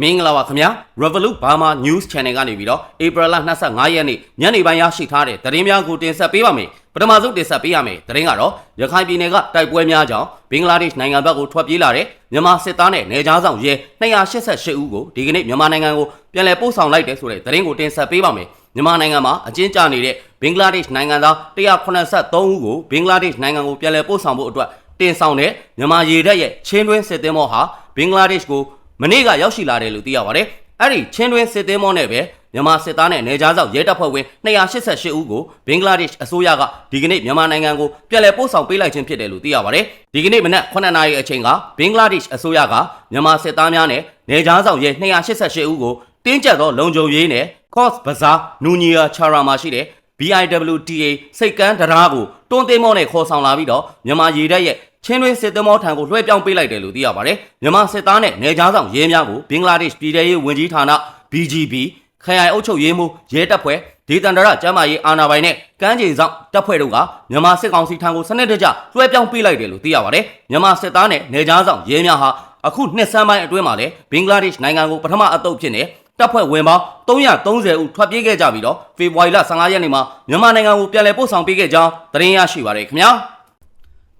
မင်္ဂလာပါခင်ဗျာ Revolut Burma News Channel ကနေပြီးတော့ April လ25ရက်နေ့ညနေပိုင်းရရှိထားတဲ့သတင်းများကိုတင်ဆက်ပေးပါမယ်ပထမဆုံးတင်ဆက်ပေးရမယ်သတင်းကတော့ရခိုင်ပြည်နယ်ကတိုက်ပွဲများကြောင့်ဘင်္ဂလားဒေ့ရှ်နိုင်ငံဘက်ကိုထွက်ပြေးလာတဲ့မြန်မာစစ်သားနဲ့နယ်ခြားဆောင်ရဲ288ဦးကိုဒီကနေ့မြန်မာနိုင်ငံကိုပြန်လည်ပို့ဆောင်လိုက်တယ်ဆိုတဲ့သတင်းကိုတင်ဆက်ပေးပါမယ်မြန်မာနိုင်ငံမှာအကျဉ်းကျနေတဲ့ဘင်္ဂလားဒေ့ရှ်နိုင်ငံသား183ဦးကိုဘင်္ဂလားဒေ့ရှ်နိုင်ငံကိုပြန်လည်ပို့ဆောင်ဖို့အတွက်တင်ဆောင်တဲ့မြန်မာရေတပ်ရဲ့ချင်းတွင်းစစ်သင်းမောဟာဘင်္ဂလားဒေ့ရှ်ကို မနေ့ကရောက်ရှိလာတယ်လို့သိရပါတယ်။အဲ့ဒီချင်းတွင်းစစ်သင်းမောနဲ့ပဲမြန်မာစစ်သားနဲ့နေကြားဆောက်ရဲတပ်ဖွဲ့ဝင်288ဦးကိုဘင်္ဂလားဒေ့ရှ်အစိုးရကဒီကနေ့မြန်မာနိုင်ငံကိုပြန်လည်ပို့ဆောင်ပေးလိုက်ခြင်းဖြစ်တယ်လို့သိရပါတယ်။ဒီကနေ့မနက်9နာရီအချိန်ကဘင်္ဂလားဒေ့ရှ်အစိုးရကမြန်မာစစ်သားများနဲ့နေကြားဆောက်ရဲ288ဦးကိုတင်းကျပ်သောလုံခြုံရေးနဲ့ Coast Bazar နူနီယာချာရာမှာရှိတဲ့ BIWTA စိတ်ကမ်းတရားကိုတွန်းသိမ်းမောနဲ့ခေါ်ဆောင်လာပြီးတော့မြန်မာရေတပ်ရဲ့ ချင်းတွင်းစစ်သမောထံကိုလွှဲပြောင်းပေးလိုက်တယ်လို့သိရပါတယ်။မြန်မာစစ်သားနဲ့နေကြားဆောင်ရဲများကိုဘင်္ဂလားဒေ့ရှ်ပြည်ထရေးဝန်ကြီးဌာန BGB ခရိုင်အုပ်ချုပ်ရေးမှူးရဲတပ်ဖွဲ့ဒေသန္တရကျမ်းမာရေးအာဏာပိုင်နဲ့ကမ်းခြေဆောင်တပ်ဖွဲ့တို့ကမြန်မာစစ်ကောင်စီထံကိုစနစ်တကျလွှဲပြောင်းပေးလိုက်တယ်လို့သိရပါတယ်။မြန်မာစစ်သားနဲ့နေကြားဆောင်ရဲများဟာအခုနှစ်ဆန်းပိုင်းအတွင်းမှာလည်းဘင်္ဂလားဒေ့ရှ်နိုင်ငံကိုပထမအသုတ်ဖြစ်နေတပ်ဖွဲ့ဝင်ပေါင်း330ဦးထွက်ပြေးခဲ့ကြပြီးတော့ဖေဖော်ဝါရီလ15ရက်နေ့မှာမြန်မာနိုင်ငံကိုပြန်လည်ပို့ဆောင်ပေးခဲ့ကြောင်းသတင်းရရှိပါရခင်ဗျာ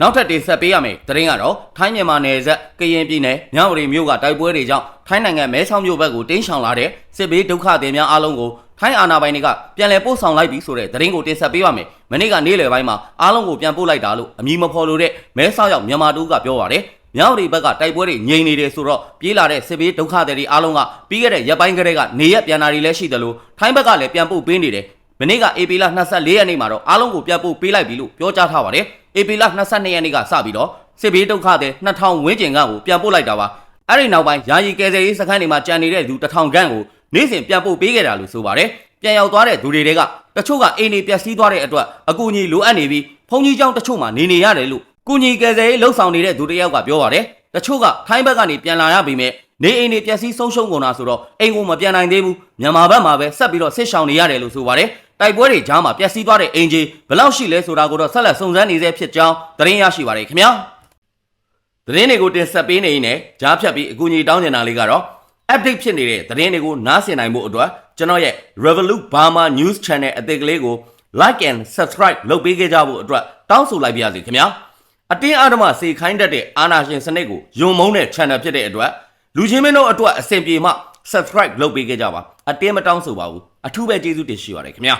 နောက်ထပ်တင်ဆက်ပေးရမယ်သတင်းကတော့ထိုင်းမြန်မာနယ်စပ်ကရင်ပြည်နယ်မြဝတီမြို့ကတိုက်ပွဲတွေကြောင့်ထိုင်းနိုင်ငံမဲဆောက်မြို့ဘက်ကိုတင်းရှောင်လာတဲ့စစ်ဘေးဒုက္ခသည်များအားလုံးကိုထိုင်းအာဏာပိုင်တွေကပြန်လည်ပို့ဆောင်လိုက်ပြီဆိုတဲ့သတင်းကိုတင်ဆက်ပေးပါမယ်မနေ့ကနေ့လယ်ပိုင်းမှာအားလုံးကိုပြန်ပို့လိုက်တာလို့အမည်မဖော်လို့တဲ့မဲဆောက်ရောက်မြန်မာတူကပြောပါတယ်မြောက်ရီဘက်ကတိုက်ပွဲတွေငြိမ်နေတယ်ဆိုတော့ပြေးလာတဲ့စစ်ဘေးဒုက္ခသည်တွေအားလုံးကပြီးခဲ့တဲ့ရက်ပိုင်းကလေးကနေရက်ပြန်လာတွေလည်းရှိတယ်လို့ထိုင်းဘက်ကလည်းပြန်ပို့ပေးနေတယ်မနေ့က AP လ24ရက်နေ့မှာတော့အားလုံးကိုပြန်ပို့ပေးလိုက်ပြီလို့ပြောကြားထားပါတယ် AP လ22ရက်နေ့ကစပြီးတော့စစ်ဘေးဒုက္ခသည်2000ဝန်းကျင်ကကိုပြန်ပို့လိုက်တာပါအဲ့ဒီနောက်ပိုင်းယာယီကယ်ဆယ်ရေးစခန်းတွေမှာကြံနေတဲ့လူ1000ခန့်ကိုနေ့စဉ်ပြန်ပို့ပေးခဲ့တာလို့ဆိုပါတယ်ပြန်ရောက်သွားတဲ့သူတွေတွေကတချို့ကအိမ်တွေပျက်စီးသွားတဲ့အတွက်အကူအညီလိုအပ်နေပြီးဘုံကြီးကျောင်းတချို့မှာနေနေရတယ်လို့ကုညီကယ်ဆယ်ရေးလှုပ်ဆောင်နေတဲ့သူတယောက်ကပြောပါတယ်တချို့ကထိုင်းဘက်ကနေပြန်လာရပြီမဲ့နေအိမ်တွေပျက်စီးဆုံးရှုံးကုန်တာဆိုတော့အိမ်ကိုမပြန်နိုင်သေးဘူးမြန်မာဘက်မှာပဲဆက်ပြီးတော့ဆစ်ဆောင်နေရတယ်လို့ဆိုပါတယ် တိုက်ပွဲတွေကြားမှာပျက်စီးသွားတဲ့အိမ်ကြီးဘယ်လောက်ရှိလဲဆိုတာကိုတော့ဆက်လက်စုံစမ်းနေသေးဖြစ်ကြောင်းသတင်းရရှိပါတယ်ခင်ဗျာသတင်းတွေကိုတင်ဆက်ပေးနေရင်လည်းကြားဖြတ်ပြီးအကူအညီတောင်းနေတာလေးကတော့ update ဖြစ်နေတဲ့သတင်းတွေကိုနားဆင်နိုင်ဖို့အတွက်ကျွန်တော်ရဲ့ Revolut Burma News Channel အသစ်ကလေးကို like and subscribe လုပ်ပေးခဲ့ကြဖို့အတွက်တောင်းဆိုလိုက်ပါရစေခင်ဗျာအတင်းအဓမ္မစေခိုင်းတတ်တဲ့အာဏာရှင်စနစ်ကိုယုံမုန်းတဲ့ channel ဖြစ်တဲ့အတွက်လူချင်းမင်းတို့အတွက်အဆင်ပြေမှ subscribe လုပ်ပေးခဲ့ကြပါအတင်းမတောင်းဆိုပါဘူး အထူးပဲကျေးဇူးတင်ရှိပါတယ်ခင်ဗျာ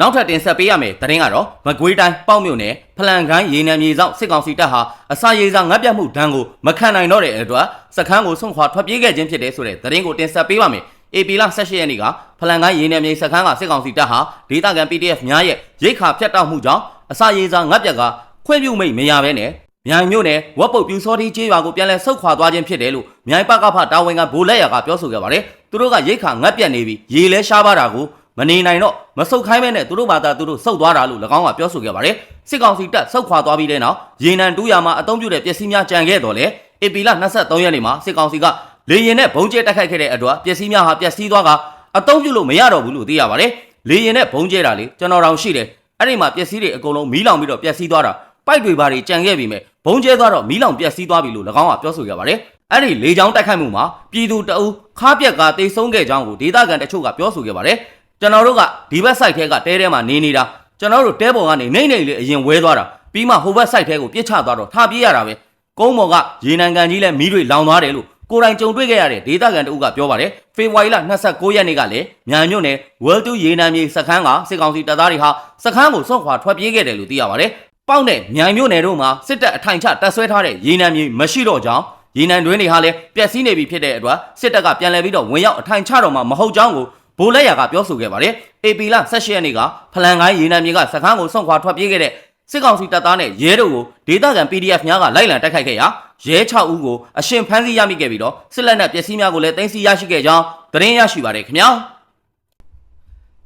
နောက်ထပ်တင်ဆက်ပေးရမယ်သတင်းကတော့မကွေးတိုင်းပေါ့မြို့နယ်ဖလန်ကိုင်းရေနံမြေဆောင်စစ်ကောင်စီတပ်ဟာအစာရေစာငတ်ပြတ်မှုဒဏ်ကိုမခံနိုင်တော့တဲ့အတွက်စခန်းကိုဆုံးခွာထွက်ပြေးခဲ့ခြင်းဖြစ်တယ်ဆိုတဲ့သတင်းကိုတင်ဆက်ပေးပါမယ် AP လ18ရက်နေ့ကဖလန်ကိုင်းရေနံမြေစခန်းကစစ်ကောင်စီတပ်ဟာဒေသခံ PDF များရဲ့ရိတ်ခါဖြတ်တောက်မှုကြောင့်အစာရေစာငတ်ပြတ်ကခွင့်ပြုမိတ်မရဘဲနဲ့ မြိုင်မြို့နယ်ဝက်ပုတ်ပြူစောတိကျေးရွာကိုပြန်လည်ဆုတ်ခွာသွားခြင်းဖြစ်တယ်လို့မြိုင်ပကဖတာဝန်ခံဗိုလ်လက်ရကပြောဆိုခဲ့ပါတယ်သူတို့ကရိတ်ခါငတ်ပြတ်နေပြီးရေလဲရှားပါတာကိုမနေနိုင်တော့မဆုတ်ခိုင်းမဲနဲ့သူတို့ဘာသာသူတို့ဆုတ်သွားတာလို့၎င်းကပြောဆိုခဲ့ပါတယ်စစ်ကောင်စီတပ်ဆုတ်ခွာသွားပြီးတဲ့နောက်ရေနံတူးရမှာအုံပြုတဲ့ပစ္စည်းများကြံခဲ့တော်လဲဧပြီလ23ရက်နေ့မှာစစ်ကောင်စီကလေရင်နဲ့ဘုံကျဲတိုက်ခိုက်ခဲ့တဲ့အတွက်ပစ္စည်းများဟာပျက်စီးသွားကအုံပြုလို့မရတော့ဘူးလို့သိရပါတယ်လေရင်နဲ့ဘုံကျဲတာလေကျွန်တော်တောင်ရှိတယ်အဲ့ဒီမှာပစ္စည်းတွေအကုန်လုံးမီးလောင်ပြီးတော့ပျက်စီးသွားတာပိုက်တွေဘာတွေကြံခဲ့ပြီမဲ့ ဘုံကျဲသွားတော့မီးလောင်ပျက်စီးသွားပြီလို့၎င်းကပြောဆိုခဲ့ပါတယ်အဲ့ဒီလေချောင်းတိုက်ခိုက်မှုမှာပြည်သူတအုပ်ခါးပြက်ကတိတ်ဆုံးခဲ့ကြောင်းကိုဒေသခံတချို့ကပြောဆိုခဲ့ပါတယ်ကျွန်တော်တို့ကဒီဘက် site ထဲကတဲထဲမှာနေနေတာကျွန်တော်တို့တဲပေါ်ကနေနေနေလေးအရင်ဝဲသွားတာပြီးမှဟိုဘက် site ထဲကိုပြစ်ချသွားတော့ထားပြေးရတာပဲကုန်းပေါ်ကရေနံကန်ကြီးလဲမီးတွေလောင်သွားတယ်လို့ကိုယ်တိုင်ကြုံတွေ့ခဲ့ရတဲ့ဒေသခံတအုပ်ကပြောပါတယ်ဖေဖော်ဝါရီလ29ရက်နေ့ကလည်းမြန်မြို့နယ် World 2ရေနံမြေစခန်းကစစ်ကောင်စီတပ်သားတွေဟာစခန်းကိုစွန့်ခွာထွက်ပြေးခဲ့တယ်လို့သိရပါတယ် ပေါက်တဲ့မြိုင်မြို့နယ်တို့မှာစစ်တပ်အထိုင်ချတပ်ဆွဲထားတဲ့ရေနံမြေမရှိတော့ကြောင်းရေနံတွင်းတွေဟာလည်းပျက်စီးနေပြီဖြစ်တဲ့အတွက်စစ်တပ်ကပြန်လည်ပြီးတော့ဝင်ရောက်အထိုင်ချတော့မှမဟုတ်ကြောင်းကိုဘိုးလက်ရကပြောဆိုခဲ့ပါတယ်။ AP လ18ရက်နေ့ကဖလန်ကိုင်းရေနံမြေကစခန်းကိုစွန့်ခွာထွက်ပြေးခဲ့တဲ့စစ်ကောင်စီတပ်သားနဲ့ရဲတို့ကိုဒေသခံ PDF များကလိုက်လံတိုက်ခိုက်ခဲ့ရာရဲ6ဦးကိုအရှင်ဖမ်းဆီးရမိခဲ့ပြီးတော့စစ်လက်နက်ပစ္စည်းများကိုလည်းတင်စီရရှိခဲ့ကြောင်းသတင်းရရှိပါတယ်ခင်ဗျာ။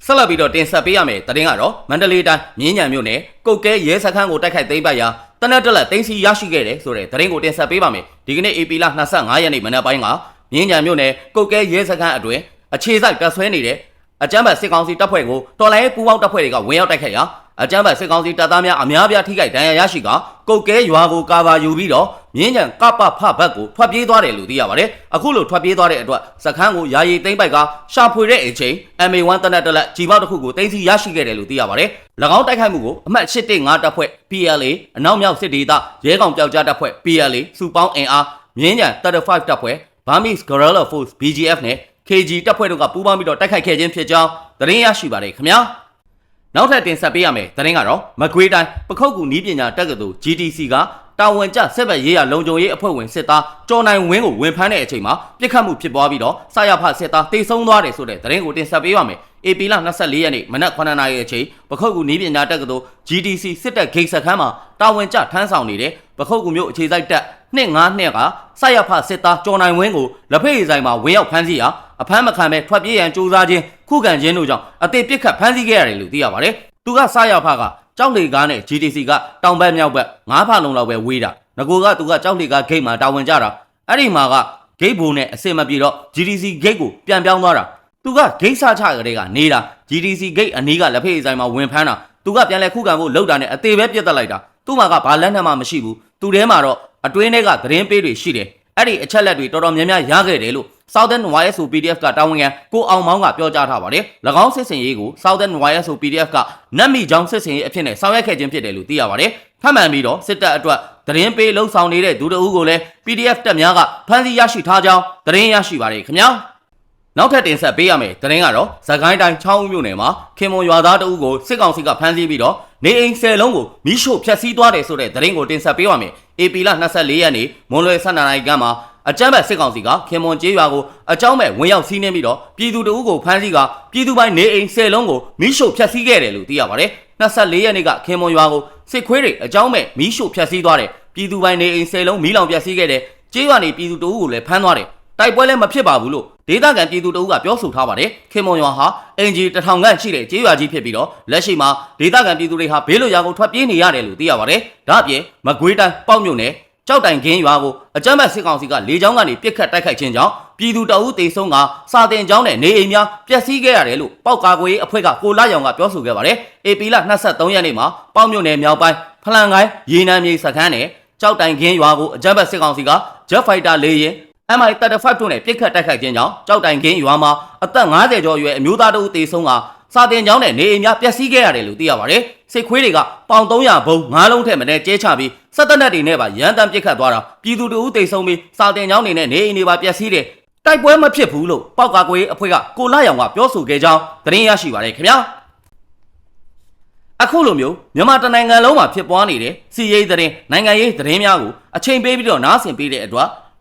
ဆက်လက်ပြီးတော့တင်ဆက်ပေးရမယ်တရင်ကတော့မန္တလေးတိုင်းမြင်းညံမြို့နယ်ကုတ်ကဲရဲစခန်းကိုတိုက်ခိုက်သိမ်းပိုက်ရာတနက်တက်လက်သိမ်းစီရရှိခဲ့တယ်ဆိုတဲ့တရင်ကိုတင်ဆက်ပေးပါမယ်ဒီကနေ့ AP လ25ရက်နေ့မနက်ပိုင်းကမြင်းညံမြို့နယ်ကုတ်ကဲရဲစခန်းအတွင်းအခြေစိုက်တပ်ဆွဲနေတဲ့အကြမ်းဖက်စစ်ကောင်စီတပ်ဖွဲ့ကိုတော်လိုင်းပူးပေါင်းတပ်ဖွဲ့တွေကဝင်ရောက်တိုက်ခိုက်ရာ အကြမ်းဖက်စစ်ကောင်စီတပ်သားများအများပြားထိခိုက်ဒဏ်ရာရရှိကကုတ်ကဲရွာကိုကာဗာယူပြီးတော့မြင်းကြံကပဖဘက်ကိုထွက်ပြေးသွားတယ်လို့သိရပါတယ်အခုလိုထွက်ပြေးသွားတဲ့အတွက်စခန်းကိုယာယီသိမ်းပိုက်ကရှာဖွေတဲ့အချိန် MA1 တနက်တလက်ကြီးပေါက်တစ်ခုကိုသိမ်းဆီရရှိခဲ့တယ်လို့သိရပါတယ်၎င်းတိုက်ခိုက်မှုကိုအမှတ်815တပ်ဖွဲ့ PLA အနောက်မြောက်စစ်ဒေသရဲကောင်ပျောက်ကြားတပ်ဖွဲ့ PLA စုပေါင်းအင်အားမြင်းကြံ35တပ်ဖွဲ့ Burmese Guerrilla Force BGF နဲ့ KG တပ်ဖွဲ့တို့ကပူးပေါင်းပြီးတော့တိုက်ခိုက်ခဲ့ခြင်းဖြစ်ကြောင်းသတင်းရရှိပါတယ်ခင်ဗျာ နောက်ထပ်တင်ဆက်ပေးရမယ်သတင်းကတော့မကွေးတိုင်းပခုတ်ကူနီးပညာတက္ကသိုလ် GTC ကတာဝန်ကျစစ်ဘက်ရေးရလုံခြုံရေးအဖွဲ့ဝင်စစ်သားကျော်နိုင်ဝင်းကိုဝင်ဖမ်းတဲ့အချိန်မှာပြစ်ခတ်မှုဖြစ်ပွားပြီးတော့စာရဖစစ်သားတိတ်ဆုံးသွားတယ်ဆိုတဲ့သတင်းကိုတင်ဆက်ပေးပါမယ် AP လ24ရက်နေ့မနက်9နာရီအချိန်ပခုတ်ကူနီးပညာတက္ကသိုလ် GTC စစ်တပ်ဂိတ်စခန်းမှာတာဝန်ကျထမ်းဆောင်နေတဲ့ပခုတ်ကူမျိုးအခြေစိုက်တပ် 252ကစရဖစစ်သားကျော်နိုင်ဝင်းကိုလက်ဖက်ရည်ဆိုင်မှာဝင်ရောက်ဖမ်းဆီးရာအဖမ်းမခံပဲထွက်ပြေးရန်ကြိုးစားခြင်းခုခံခြင်းတို့ကြောင့်အသေးပစ်ခတ်ဖမ်းဆီးခဲ့ရတယ်လို့သိရပါတယ်။သူကစရဖကကြောက်လေကားနဲ့ GTC ကတောင်ဘက်မြောက်ဘက်ငါးဖလုံးလောက်ပဲဝေးတာ။ငကိုကသူကကြောက်လေကားဂိတ်မှာတာဝန်ကျတာအဲ့ဒီမှာကဂိတ်ဘုံနဲ့အစင်မပြေတော့ GTC ဂိတ်ကိုပြန်ပြောင်းသွားတာ။သူကဂိတ်ဆချကလေးကနေတာ GTC ဂိတ်အနီးကလက်ဖက်ရည်ဆိုင်မှာဝင်ဖမ်းတာသူကပြန်လဲခုခံဖို့လှုပ်တာနဲ့အသေးပဲပြတ်တက်လိုက်တာသူ့မှာကဘာလက်နဲ့မှမရှိဘူးသူထဲမှာတော့ အတွင်းထဲကသတင်းပေးတွေရှိတယ်အဲ့ဒီအချက်လက်တွေတော်တော်များများရခဲ့တယ်လို့ Southern YSO PDF ကတာဝန်ခံကိုအောင်မောင်းကပြောကြားထားပါတယ်၎င်းစစ်စင်ရေးကို Southern YSO PDF ကနတ်မီချောင်းစစ်စင်ရေးအဖြစ်နဲ့ဆောင်ရွက်ခဲ့ခြင်းဖြစ်တယ်လို့သိရပါတယ်ဖတ်မှန်ပြီးတော့စစ်တပ်အတွက်သတင်းပေးလှုပ်ဆောင်နေတဲ့ဒုတအုပ်ကိုလည်း PDF တပ်များကဖမ်းဆီးရရှိထားကြောင်းသတင်းရရှိပါတယ်ခင်ဗျာနောက်ထပ်တင်ဆက်ပေးရမယ်သတင်းကတော့သခိုင်းတိုင်းချောင်းဦးမြို့နယ်မှာခင်မွန်ရွာသားတအုပ်ကိုစစ်ကောင်စီကဖမ်းဆီးပြီးတော့ နေအိမ်ဆယ်လုံးကိုမိရှို့ဖျက်ဆီးသွားတယ်ဆိုတဲ့သတင်းကိုတင်ဆက်ပေးပါမယ် AP လ24ရက်နေ့မွန်လွယ်12နိုင်ကမ်းမှာအကြမ်းဖက်စစ်ကောင်စီကခင်မွန်ကျေးရွာကိုအကြောင်းမဲ့ဝင်ရောက်စီးနှင်းပြီးတော့ပြည်သူတအုပ်ကိုဖမ်းဆီးကပြည်သူပိုင်းနေအိမ်ဆယ်လုံးကိုမိရှို့ဖျက်ဆီးခဲ့တယ်လို့သိရပါတယ်24ရက်နေ့ကခင်မွန်ရွာကိုစစ်ခွေးတွေအကြောင်းမဲ့မိရှို့ဖျက်ဆီးသွားတယ်ပြည်သူပိုင်းနေအိမ်ဆယ်လုံးမိလောင်ဖျက်ဆီးခဲ့တယ်ကျေးရွာနေပြည်သူတအုပ်ကိုလည်းဖမ်းသွားတယ်တိုက်ပွဲလည်းမဖြစ်ပါဘူးလို့ ဒေသခံပြည်သူတအုပ်ကပြောဆိုထားပါတယ်ခင်မွန်ရွာဟာအင်ဂျီတထောင်ခန့်ရှိတဲ့ကျေးရွာကြီးဖြစ်ပြီးတော့လက်ရှိမှာဒေသခံပြည်သူတွေဟာဘေးလွတ်ရာကိုထွက်ပြေးနေရတယ်လို့သိရပါတယ်ဒါအပြင်မကွေးတိုင်းပေါ့မြို့နယ်ကြောက်တိုင်ခင်းရွာကိုအကြမ်းဖက်စစ်ကောင်စီကလေကြောင်းကနေပစ်ခတ်တိုက်ခိုက်ခြင်းကြောင့်ပြည်သူတအုပ်တေဆုံးကစာတင်ကျောင်းနဲ့နေအိမ်များပျက်စီးခဲ့ရတယ်လို့ပောက်ကာကွယ်ရေးအဖွဲ့ကကိုလာရောင်ကပြောဆိုခဲ့ပါတယ် AP လ23ရက်နေ့မှာပေါ့မြို့နယ်မြောက်ပိုင်းဖလန်ကိုင်းရေနံမြေစခန်းနဲ့ကြောက်တိုင်ခင်းရွာကိုအကြမ်းဖက်စစ်ကောင်စီက Jet Fighter လေယာဉ် MI35 တို့နဲ့ပြစ်ခတ်တိုက်ခိုက်ခြင်းကြောင့်ကြောက်တိုင်ခင်းရွာမှာအသက်50ကျော်အရွယ်အမျိုးသားတို့တေဆုံးကစာတင်ကျောင်းနဲ့နေအိမ်များပျက်စီးခဲ့ရတယ်လို့သိရပါတယ်။စစ်ခွေးတွေကပေါင်300ဘုံ9လုံးထက်မနည်းကျဲချပြီးစက်တနက်တွေနဲ့ပါရန်တမ်းပစ်ခတ်သွားတာပြည်သူတို့တေဆုံးပြီးစာတင်ကျောင်းတွေနဲ့နေအိမ်တွေပါပျက်စီးတယ်တိုက်ပွဲမဖြစ်ဘူးလို့ပောက်ကာကွယ်အဖွဲ့ကကိုလာရောင်ကပြောဆိုခဲ့ကြောင်းသတင်းရရှိပါတယ်ခင်ဗျာ။အခုလိုမျိုးမြန်မာတနိုင်ငံလုံးမှာဖြစ်ပွားနေတဲ့စီးရေးသတင်းနိုင်ငံရေးသတင်းများကိုအချိန်ပေးပြီးတော့နားဆင်ပေးတဲ့အတွက်